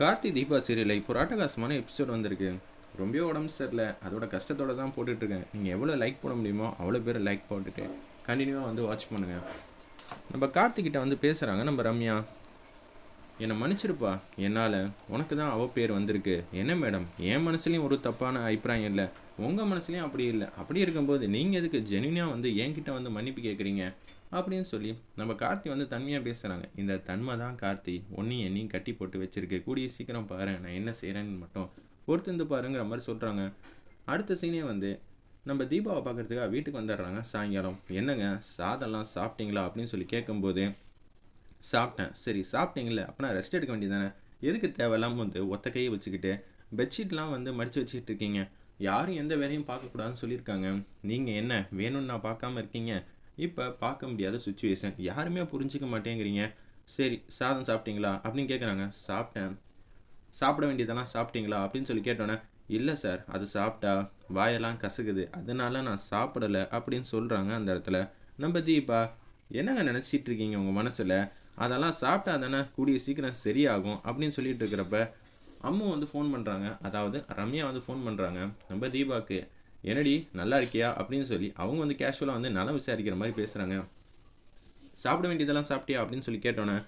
கார்த்தி தீபா சீரியலில் இப்போ ஒரு எபிசோட் வந்திருக்கு. ரொம்ப உடம்பு சரியில்லை. அதோட கஷ்டத்தோட தான் போட்டுட்ருக்கேன். நீங்கள் எவ்வளோ லைக் போட முடியுமோ அவ்வளோ பேர் லைக் போட்டுட்டு கண்டினியூவாக வந்து வாட்ச் பண்ணுங்கள் நம்ம கார்த்திகிட்ட வந்து பேசுகிறாங்க நம்ம ரம்யா என்னை மன்னிச்சிருப்பா? என்னால்? உனக்கு தான் அவள் பேர் வந்திருக்கு. என்ன மேடம் என் மனசுலேயும் ஒரு தப்பான அபிப்பிராயம் இல்லை. உங்கள் மனசுலேயும் அப்படி இல்லை. அப்படி இருக்கும்போது நீங்கள் எதுக்கு ஜெனுவினாக வந்து என்கிட்ட வந்து மன்னிப்பு கேட்குறீங்க அப்படின்னு சொல்லி நம்ம கார்த்தி வந்து தன்மையாக பேசுகிறாங்க இந்த தன்மை தான் கார்த்தி ஒன்றையும் என்னையும் கட்டி போட்டு வச்சிருக்கு. கூடிய சீக்கிரம் பாரு நான் என்ன செய்கிறேன்னு மட்டும் பொறுத்திருந்து பாருங்கிற மாதிரி சொல்கிறாங்க அடுத்த சீனே வந்து நம்ம தீபாவை பார்க்கறதுக்காக வீட்டுக்கு வந்துடுறாங்க சாயங்காலம். என்னங்க சாதம்லாம் சாப்பிட்டீங்களா? அப்படின்னு சொல்லி கேட்கும்போது சாப்பிட்டேன். சரி சாப்பிட்டீங்களே அப்போனா ரெஸ்ட் எடுக்க வேண்டியதானே எதுக்கு தேவையில்லாமல் வந்து ஒத்த கையை வச்சுக்கிட்டு பெட்ஷீட்லாம் வந்து மடித்து வச்சுக்கிட்டு இருக்கீங்க? யாரும் எந்த வேலையும் பார்க்கக்கூடாதுன்னு சொல்லியிருக்காங்க. நீங்கள் என்ன வேணும்னு நான் பார்க்காம இருக்கீங்க? இப்போ பார்க்க முடியாத சுச்சுவேஷன் யாருமே புரிஞ்சிக்க மாட்டேங்கிறீங்க. சரி சாதம் சாப்பிட்டீங்களா? அப்படின்னு கேட்குறாங்க சாப்பிட்டேன். சாப்பிட வேண்டியதெல்லாம் சாப்பிட்டீங்களா? அப்படின்னு சொல்லி கேட்டோன்னே இல்லை சார் அது சாப்பிட்டா வாயெல்லாம் கசகுது அதனால நான் சாப்பிடலை அப்படின்னு சொல்கிறாங்க அந்த இடத்துல. நம்ம தீபா என்னங்க நினச்சிட்டு இருக்கீங்க உங்கள் மனசில்? அதெல்லாம் சாப்பிட்டா தானே கூடிய சீக்கிரம் சரியாகும் அப்படின்னு சொல்லிட்டு இருக்கிறப்ப அம்மு வந்து ஃபோன் பண்ணுறாங்க அதாவது ரம்யா வந்து ஃபோன் பண்ணுறாங்க நம்ம தீபாவுக்கு என்னடி நல்லா இருக்கியா? அப்படின்னு சொல்லி அவங்க வந்து கேஷுவலாக வந்து நலம் விசாரிக்கிற மாதிரி பேசுகிறாங்க சாப்பிட வேண்டியதெல்லாம் சாப்பிட்டியா? அப்படின்னு சொல்லி கேட்டோன்னே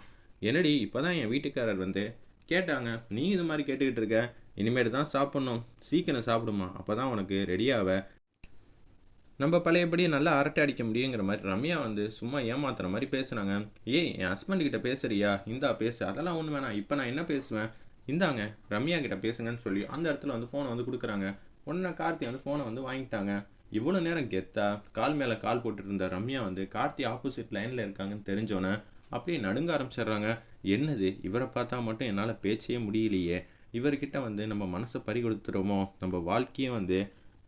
என்னடி இப்போ தான் என் வீட்டுக்காரர் வந்து கேட்டாங்க. நீ இது மாதிரி கேட்டுக்கிட்டு இருக்க. இனிமேட்டு தான் சாப்பிட்ணும். சீக்கிரம் சாப்பிடுமா. அப்போ தான் உனக்கு ரெடியாவ நம்ம பழையபடி நல்லா அரட்டை அடிக்க முடியுங்கிற மாதிரி ரம்யா வந்து சும்மா ஏமாத்துற மாதிரி பேசுகிறாங்க ஏய் என் ஹஸ்பண்ட் கிட்ட பேசுறியா? இந்தா பேசு. அதெல்லாம் ஒன்று வேணாம் இப்போ நான் என்ன பேசுவேன்? இந்தாங்க ரம்யா கிட்ட பேசுங்கன்னு சொல்லி அந்த இடத்துல வந்து ஃபோனை வந்து கொடுக்குறாங்க. உடனே கார்த்தி வந்து ஃபோனை வந்து வாங்கிட்டாங்க. இவ்வளோ நேரம் கெத்தா? கால் மேலே கால் போட்டுட்டு இருந்த ரம்யா வந்து கார்த்தி ஆப்போசிட் லைனில் இருக்காங்கன்னு தெரிஞ்சோன்னே அப்படியே நடுங்க ஆரம்பிச்சிடுறாங்க. என்னது? இவரை பார்த்தா மட்டும் என்னால் பேச்சே முடியலையே. இவர்கிட்ட வந்து நம்ம மனசை பறி கொடுத்துருமோ நம்ம வாழ்க்கையும் வந்து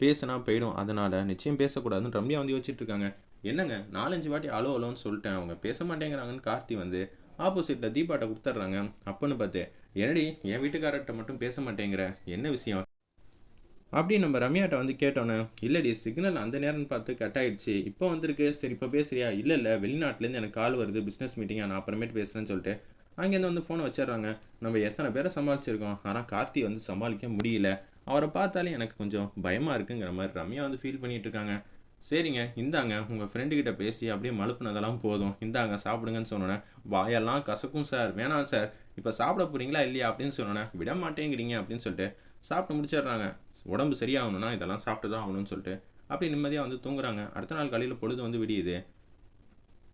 பேசினா போயிடும். அதனால் நிச்சயம் பேசக்கூடாதுன்னு ரம்யா வந்து யோசிச்சுட்டு இருக்காங்க என்னங்க? நாலஞ்சு வாட்டி அலோ அலோன்னு சொல்லிட்டேன். அவங்க பேச மாட்டேங்கிறாங்கன்னு கார்த்தி வந்து ஆப்போசிட்டில் தீபாட்டை கொடுத்துட்றாங்க. அப்பன்னு பார்த்து என்னடி? என் வீட்டுக்காரர்கிட்ட மட்டும் பேச மாட்டேங்கிற? என்ன விஷயம்? அப்படி நம்ம ரம்யாட்ட வந்து கேட்டோன்னே இல்லடி சிக்னல் அந்த நேரம்னு பார்த்து கட் ஆகிடுச்சு இப்போ வந்திருக்கு. சரி இப்போ பேசுறியா? இல்லை இல்லை வெளிநாட்டிலேருந்து எனக்கு கால் வருது. பிஸ்னஸ் மீட்டிங் நான் அப்புறமேட்டு பேசுகிறேன்னு சொல்லிட்டு. அங்கேருந்து வந்து ஃபோனை வச்சிடுறாங்க. நம்ம எத்தனை பேரை சமாளிச்சிருக்கோம்? ஆனால் கார்த்தி வந்து சமாளிக்க முடியல. அவரை பார்த்தாலே எனக்கு கொஞ்சம் பயமாக இருக்குங்கிற மாதிரி ரம்யா வந்து ஃபீல் பண்ணிட்டு இருக்காங்க. சரிங்க இந்தாங்க உங்கள் ஃப்ரெண்டுக்கிட்ட பேசி அப்படியே மழுப்புனதெல்லாம் போதும். இந்தாங்க சாப்பிடுங்கன்னு சொன்னோன்னே வாயெல்லாம் கசக்கும் சார். வேணாம் சார். இப்போ சாப்பிட போகிறீங்களா இல்லையா? அப்படின்னு சொன்னோன்னே விட மாட்டேங்கிறீங்க அப்படின்னு சொல்லிட்டு சாப்பிட்டு முடிச்சிடுறாங்க. உடம்பு சரியாகணும்னா இதெல்லாம் சாப்பிட்டு தான் ஆகணும்னு சொல்லிட்டு அப்படி நிம்மதியாக வந்து தூங்குறாங்க. அடுத்த நாள் காலையில் பொழுது வந்து விடியுது.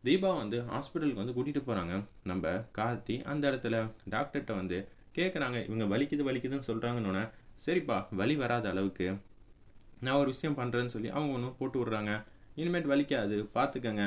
தீபா வந்து ஹாஸ்பிட்டலுக்கு வந்து கூட்டிகிட்டு போகிறாங்க நம்ம கார்த்தி அந்த இடத்துல டாக்டர்கிட்ட வந்து கேட்குறாங்க இவங்க வலிக்குது வலிக்குதுன்னு சொல்கிறாங்கன்னொன்னே சரிப்பா வலி வராத அளவுக்கு நான் ஒரு விஷயம் பண்ணுறேன்னு சொல்லி அவங்க ஒன்று போட்டு விட்றாங்க. இனிமேட் வலிக்காது பார்த்துக்கங்க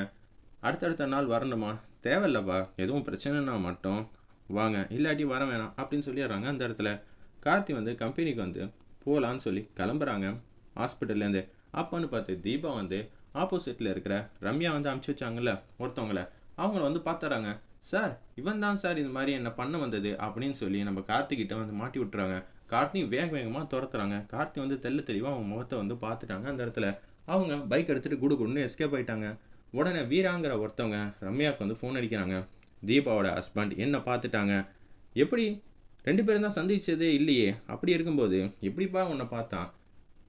அடுத்தடுத்த நாள் வரணுமா? தேவையில்லப்பா. எதுவும் பிரச்சனைனா மட்டும் வாங்க. இல்லாட்டி வர வேணாம் அப்படின்னு சொல்லிடுறாங்க அந்த இடத்துல. கார்த்தி வந்து கம்பெனிக்கு வந்து போகலான்னு சொல்லி கிளம்புறாங்க. ஹாஸ்பிட்டல்லேருந்து அப்போன்னு பார்த்து தீபா வந்து ஆப்போசிட்டில் இருக்கிற ரம்யா வந்து அமுச்சு வச்சாங்கல்ல ஒருத்தவங்கள. அவங்கள வந்து பார்த்துறாங்க. சார் இவன் தான் சார் இது மாதிரி என்ன பண்ண வந்தது? அப்படின்னு சொல்லி நம்ம கார்த்திகிட்ட வந்து மாட்டி விட்டுறாங்க. கார்த்தி வேக வேகமாக துரத்துறாங்க. கார்த்தி வந்து தெல்ல தெளிவாக அவங்க முகத்தை வந்து பார்த்துட்டாங்க அந்த இடத்துல. அவங்க பைக் எடுத்துகிட்டு குடு குடுன்னு எஸ்கேப் ஆயிட்டாங்க. உடனே வீராங்கிற ஒருத்தவங்க ரம்யாவுக்கு வந்து ஃபோன் அடிக்கிறாங்க. தீபாவோட ஹஸ்பண்ட் என்ன பார்த்துட்டாங்க. எப்படி ரெண்டு பேரும் தான் சந்திச்சதே இல்லையே. அப்படி இருக்கும்போது எப்படிப்பா உன்னை பார்த்தான்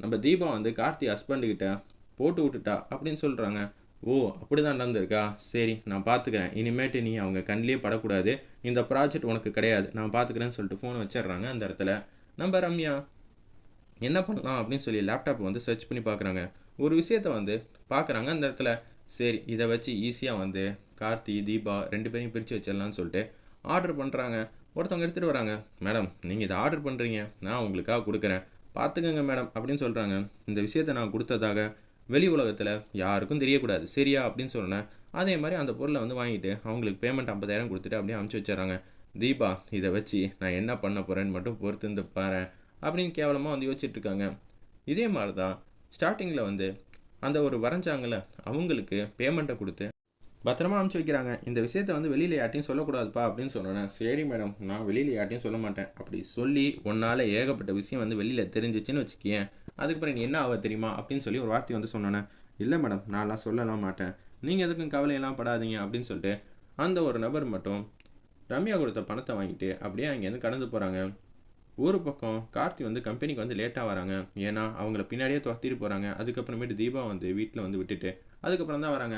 நம்ம தீபா வந்து கார்த்தி ஹஸ்பண்டுக்கிட்ட போட்டு விட்டுட்டா அப்படின்னு சொல்கிறாங்க ஓ அப்படி தான் நடந்திருக்கா? சரி நான் பார்த்துக்கிறேன் இனிமேட்டு நீ அவங்க கண்ணிலே படக்கூடாது. இந்த ப்ராஜெக்ட் உனக்கு கிடையாது. நான் பார்த்துக்கிறேன்னு சொல்லிட்டு ஃபோனை வச்சிடுறாங்க அந்த இடத்துல. நம்ம ரம்யா என்ன பண்ணலாம் அப்படின்னு சொல்லி லேப்டாப் வந்து சர்ச் பண்ணி பார்க்குறாங்க ஒரு விஷயத்த வந்து பார்க்குறாங்க அந்த இடத்துல. சரி இதை வச்சு ஈஸியாக வந்து கார்த்தி தீபா ரெண்டு பேரையும் பிரித்து வச்சிடலான்னு சொல்லிட்டு ஆர்டர் பண்ணுறாங்க ஒருத்தவங்க எடுத்துகிட்டு வராங்க. மேடம் நீங்கள் இதை ஆர்டர் பண்ணுறீங்க நான் உங்களுக்காக கொடுக்குறேன். பார்த்துக்கங்க மேடம் அப்படின்னு சொல்கிறாங்க இந்த விஷயத்த நான் கொடுத்ததாக வெளி உலகத்தில் யாருக்கும் தெரியக்கூடாது. சரியா? அப்படின்னு சொன்னேன் அதே மாதிரி அந்த பொருளை வந்து வாங்கிட்டு அவங்களுக்கு பேமெண்ட் ஐம்பதாயிரம் கொடுத்துட்டு அப்படியே அமுச்சு வச்சிடறாங்க. தீபா இதை வச்சு நான் என்ன பண்ண போகிறேன்னு மட்டும் பொறுத்து இருந்து பாரு அப்படின்னு கேவலமாக வந்து யோசிச்சுட்ருக்காங்க இதே மாதிரி தான் ஸ்டார்டிங்கில் வந்து அந்த ஒரு வரைஞ்சாங்கல்ல அவங்களுக்கு பேமெண்ட்டை கொடுத்து பத்திரமா அனுப்பிச்சு வைக்கிறாங்க. இந்த விஷயத்த வந்து வெளியில் யார்ட்டையும் சொல்லக்கூடாதுப்பா அப்படின்னு சொன்னேன் சரி மேடம் நான் வெளியில் யார்ட்டையும் சொல்ல மாட்டேன். அப்படி சொல்லி உன்னால் ஏகப்பட்ட விஷயம் வந்து வெளியில் தெரிஞ்சிச்சுன்னு வச்சுக்கேன். அதுக்கப்புறம் நீ என்ன ஆக தெரியுமா அப்படின்னு சொல்லி ஒரு வார்த்தை வந்து சொன்னேன். இல்லை மேடம் நான்லாம் சொல்லலாம் மாட்டேன். நீங்கள் எதுக்கும் கவலையெல்லாம் படாதீங்க அப்படின்னு சொல்லிட்டு அந்த ஒரு நபர் மட்டும் ரம்யா கொடுத்த பணத்தை வாங்கிட்டு அப்படியே அங்கேருந்து கடந்து போகிறாங்க ஒரு பக்கம் கார்த்தி வந்து கம்பெனிக்கு வந்து லேட்டாக வராங்க. ஏன்னா அவங்கள பின்னாடியே துரத்திட்டு போகிறாங்க அதுக்கப்புறமேட்டு தீபா வந்து வீட்டில் வந்து விட்டுட்டு அதுக்கப்புறம் தான் வராங்க.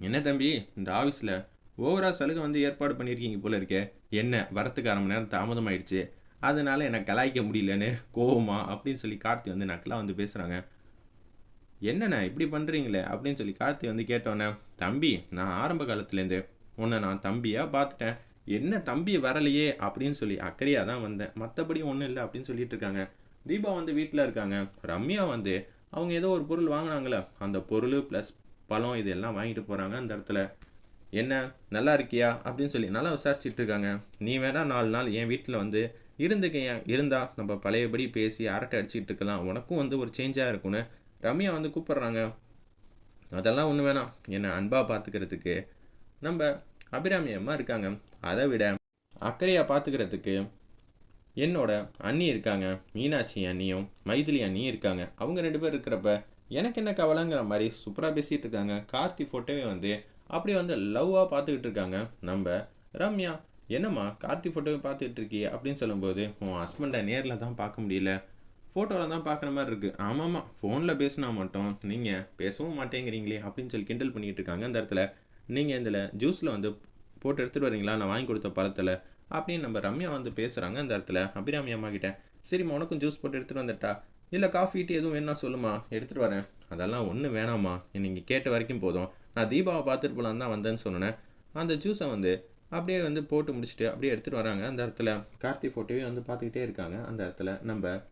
என்ன தம்பி இந்த ஆஃபீஸில் ஓவராக சலுகை வந்து ஏற்பாடு பண்ணியிருக்கீங்க போல இருக்கே. என்ன வரத்துக்கு அரை மணி நேரம் தாமதமாயிடுச்சு. அதனால் என்னை கலாய்க்க முடியலன்னு கோவமா அப்படின்னு சொல்லி கார்த்தி வந்து நக்கலாக வந்து பேசுகிறாங்க என்னண்ணே இப்படி பண்ணுறீங்களே அப்படின்னு சொல்லி கார்த்தி வந்து கேட்டோன்னே தம்பி நான் ஆரம்ப காலத்துலேருந்து உன்னை நான் தம்பியாக பார்த்துட்டேன். என்ன தம்பி வரலையே அப்படின்னு சொல்லி அக்கறையாக தான் வந்தேன். மற்றபடி ஒன்றும் இல்லை அப்படின்னு சொல்லிட்டு இருக்காங்க. தீபா வந்து வீட்டில் இருக்காங்க. ரம்யா வந்து அவங்க ஏதோ ஒரு பொருள் வாங்கினாங்களே அந்த பொருள் ப்ளஸ் பழம் இதெல்லாம் வாங்கிட்டு போகிறாங்க அந்த இடத்துல என்ன நல்லா இருக்கியா? அப்படின்னு சொல்லி நல்லா விசாரிச்சுட்டு இருக்காங்க. நீ வேணா நாலு நாள் என் வீட்டில் வந்து இருந்துக்கையா இருந்தா நம்ம பழையபடி பேசி அரட்டை அடிச்சிட்டு இருக்கலாம். உனக்கும் வந்து ஒரு சேஞ்சாக இருக்கும்னு ரம்யா வந்து கூப்பிட்றாங்க. அதெல்லாம் ஒன்று வேணாம். என்னை அன்பாக பார்த்துக்கிறதுக்கு நம்ம அபிராமி அம்மா இருக்காங்க. அதை விட அக்கறையாக பார்த்துக்கிறதுக்கு என்னோட அண்ணி இருக்காங்க. மீனாட்சி அண்ணியும் மைதிலி அண்ணியும் இருக்காங்க. அவங்க ரெண்டு பேர் இருக்கிறப்ப எனக்கு என்ன கவலைங்கிற மாதிரி சூப்பராக பேசிகிட்டு இருக்காங்க. கார்த்தி ஃபோட்டோவே வந்து அப்படியே வந்து லவ்வாக பார்த்துக்கிட்டு இருக்காங்க. நம்ம ரம்யா என்னம்மா கார்த்தி ஃபோட்டோவை பார்த்துக்கிட்டு இருக்கியே அப்படின்னு சொல்லும்போது உன் ஹஸ்பண்டை நேரில் தான் பார்க்க முடியல. ஃபோட்டோவில் தான் பார்க்குற மாதிரி இருக்குது ஆமாம்மா ஃபோனில் பேசினா மட்டும் நீங்கள் பேசவும் மாட்டேங்கிறீங்களே அப்படின்னு சொல்லி கிண்டல் பண்ணிகிட்டு இருக்காங்க அந்த இடத்துல. நீங்கள் இதில் ஜூஸில் வந்து போட்டு எடுத்துகிட்டு வரீங்களா? நான் வாங்கி கொடுத்த பழத்தில் அப்படின்னு நம்ம ரம்யா வந்து பேசுகிறாங்க அந்த இடத்துல. அபிராமி அம்மா கிட்ட சரிம்மா உனக்கும் ஜூஸ் போட்டு எடுத்துகிட்டு வந்துட்டா. இல்லை காஃபி டீ எதுவும் வேணா சொல்லுமா எடுத்துகிட்டு வரேன். அதெல்லாம் ஒன்றும் வேணாம்மா. நீங்கள் கேட்ட வரைக்கும் போதும். நான் தீபாவை பார்த்துட்டு போகலான்னு தான் வந்தேன்னு சொன்னேன். அந்த ஜூஸை வந்து அப்படியே வந்து போட்டு முடிச்சுட்டு அப்படியே எடுத்துகிட்டு வராங்க. அந்த இடத்துல கார்த்தி ஃபோட்டோவே வந்து பார்த்துக்கிட்டே இருக்காங்க. அந்த இடத்துல நம்ம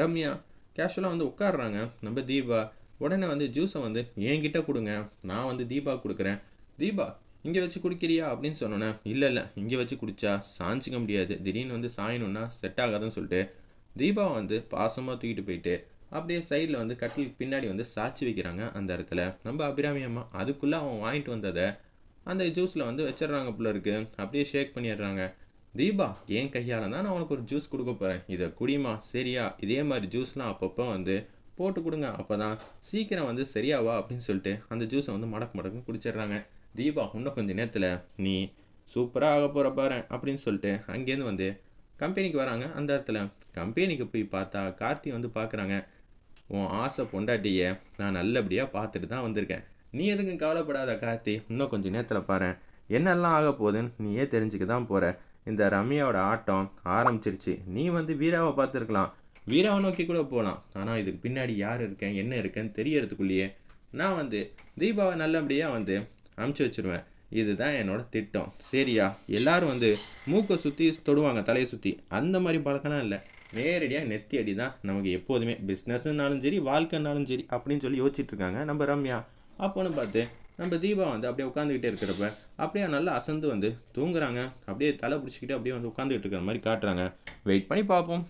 ரம்யா கேஷுவலாக வந்து உட்காடுறாங்க நம்ம தீபா உடனே வந்து ஜூஸை வந்து என்கிட்ட கொடுங்க. நான் வந்து தீபா கொடுக்குறேன். தீபா இங்கே வச்சு குடிக்கிறியா? அப்படின்னு சொன்னோன்னே இல்லை இல்லை இங்கே வச்சு குடித்தா சாஞ்சிக்க முடியாது. திடீர்னு வந்து சாயணுன்னா செட் ஆகாதுன்னு சொல்லிட்டு தீபா வந்து பாசமாக தூக்கிட்டு போயிட்டு அப்படியே சைடில் வந்து கட்டில் பின்னாடி வந்து சாட்சி வைக்கிறாங்க அந்த இடத்துல. நம்ம அபிராமி அம்மா அதுக்குள்ளே அவன் வாங்கிட்டு வந்ததை அந்த ஜூஸில் வந்து வச்சிடுறாங்க போல இருக்கு. அப்படியே ஷேக் பண்ணிடுறாங்க. தீபா என் கையால் தான் நான் உனக்கு ஒரு ஜூஸ் கொடுக்க போகிறேன் இதை குடிமா சரியா? இதே மாதிரி ஜூஸ்லாம் அப்பப்போ வந்து போட்டு கொடுங்க. அப்போ தான் சீக்கிரம் வந்து சரியாவா அப்படின்னு சொல்லிட்டு அந்த ஜூஸை வந்து மடக்கு மடக்கு குடிச்சிடுறாங்க. தீபா இன்னும் கொஞ்சம் நேரத்தில் நீ சூப்பராக ஆக போகிற பாரு அப்படின்னு சொல்லிட்டு அங்கேருந்து வந்து கம்பெனிக்கு வராங்க. அந்த இடத்துல கம்பெனிக்கு போய் பார்த்தா கார்த்தி வந்து பார்க்குறாங்க உன் ஆசை பொண்டாட்டிய நான் நல்லபடியாக பார்த்துட்டு தான் வந்திருக்கேன். நீ எதுக்கும் கவலைப்படாத கார்த்தி இன்னும் கொஞ்சம் நேரத்தில் பாரு என்னெல்லாம் ஆக போகுதுன்னு நீயே தெரிஞ்சுக்க தான் போகிற இந்த ரம்யாவோட ஆட்டம் ஆரம்பிச்சிருச்சு. நீ வந்து வீராவை பார்த்துருக்கலாம். வீராவை நோக்கி கூட போகலாம் ஆனால் இதுக்கு பின்னாடி யார் இருக்கேன் என்ன இருக்கேன்னு தெரியறதுக்குள்ளேயே நான் வந்து தீபாவை நல்லபடியாக வந்து அமுச்சு வச்சிருவேன். இதுதான் என்னோட திட்டம். சரியா? எல்லாரும் வந்து மூக்கை சுற்றி தொடுவாங்க தலையை சுற்றி அந்த மாதிரி பழக்கம்லாம் இல்லை. நேரடியாக நெத்தி அடி தான் நமக்கு எப்போதுமே. பிஸ்னஸ்னாலும் சரி வாழ்க்கைனாலும் சரி அப்படின்னு சொல்லி யோசிச்சுட்டு இருக்காங்க. நம்ம ரம்யா அப்போன்னு பார்த்து நம்ம தீபா வந்து அப்படியே உட்காந்துக்கிட்டே இருக்கிறப்ப அப்படியே நல்லா அசந்து வந்து தூங்குறாங்க. அப்படியே தலை பிடிச்சிக்கிட்டு அப்படியே வந்து உட்காந்துக்கிட்டு இருக்கிற மாதிரி காட்டுறாங்க. வெயிட் பண்ணி பார்ப்போம்.